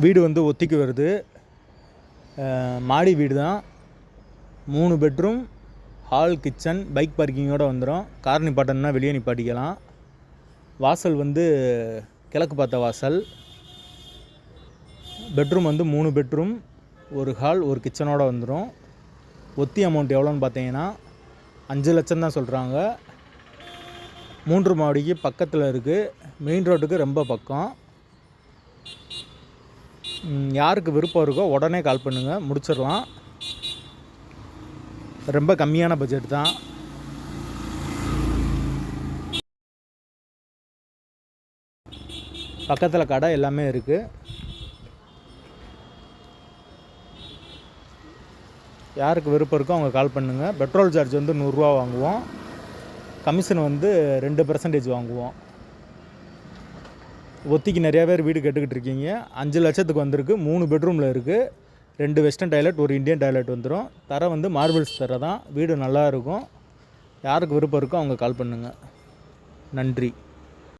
வீடு வந்து ஒத்திக்கு வருது. மாடி வீடு தான் மூணு பெட்ரூம் ஹால் கிச்சன் பைக் பார்க்கிங்கோடு வந்துடும் கார் நிப்பாட்டணும்னா வெளியே நிப்பாட்டிக்கலாம். வாசல் வந்து கிழக்கு பார்த்த வாசல். பெட்ரூம் வந்து மூணு பெட்ரூம் ஒரு ஹால் ஒரு கிச்சனோடு வந்துடும் ஒத்தி அமௌண்ட் எவ்வளோன்னு பார்த்தீங்கன்னா அஞ்சு லட்சம் தான் சொல்கிறாங்க மூன்று மாடிக்கு பக்கத்தில் இருக்குது மெயின் ரோட்டுக்கு ரொம்ப பக்கம். யாருக்கு விருப்பம் இருக்கோ உடனே கால் பண்ணுங்கள் முடிச்சிடலாம். ரொம்ப கம்மியான பட்ஜெட் தான். பக்கத்தில் கடை எல்லாமே இருக்குது யாருக்கு விருப்பம் இருக்கோ அவங்க கால் பண்ணுங்கள் பெட்ரோல் சார்ஜ் வந்து நூறுரூவா வாங்குவோம். கமிஷன் வந்து ரெண்டு பர்சன்டேஜ் வாங்குவோம். ஒத்திக்கு நிறையா பேர் வீடு கேட்டுக்கிட்டு இருக்கீங்க. அஞ்சு லட்சத்துக்கு வந்திருக்கு மூணு பெட்ரூமில் இருக்குது ரெண்டு வெஸ்டர்ன் டாய்லெட் ஒரு இந்தியன் டாய்லெட் வந்துடும் தர வந்து மார்பிள்ஸ் தர தான் வீடு நல்லா இருக்கும். யாருக்கு விருப்பம் இருக்கோ அவங்க கால் பண்ணுங்கள் நன்றி.